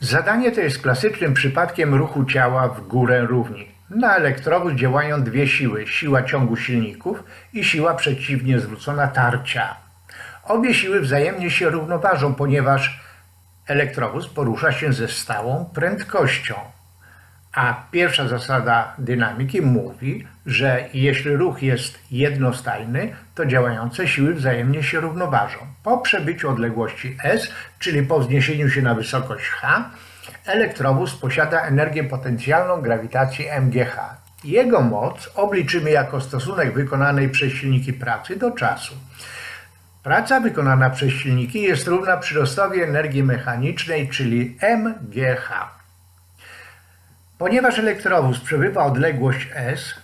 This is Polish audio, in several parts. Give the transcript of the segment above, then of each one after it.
Zadanie to jest klasycznym przypadkiem ruchu ciała w górę równi. Na elektrowóz działają dwie siły: siła ciągu silników i siła przeciwnie zwrócona tarcia. Obie siły wzajemnie się równoważą, ponieważ elektrowóz porusza się ze stałą prędkością. A pierwsza zasada dynamiki mówi, że jeśli ruch jest jednostajny, to działające siły wzajemnie się równoważą. Po przebyciu odległości s, czyli po wzniesieniu się na wysokość h, elektrowóz posiada energię potencjalną grawitacji mgh. Jego moc obliczymy jako stosunek wykonanej przez silniki pracy do czasu. Praca wykonana przez silniki jest równa przyrostowi energii mechanicznej, czyli mgh. Ponieważ elektrowóz przebywa odległość S,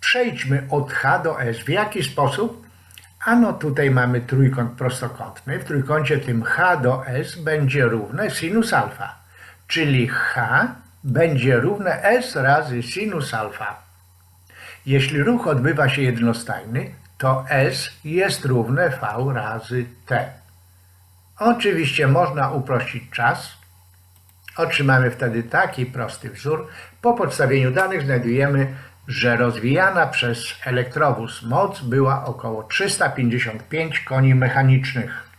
przejdźmy od H do S. W jaki sposób? Ano tutaj mamy trójkąt prostokątny. W trójkącie tym H do S będzie równe sinus alfa, czyli H będzie równe S razy sinus alfa. Jeśli ruch odbywa się jednostajny, to S jest równe V razy T. Oczywiście można uprościć czas, Otrzymamy wtedy taki prosty wzór. Po podstawieniu danych znajdujemy, że rozwijana przez elektrowóz moc była około 355 koni mechanicznych.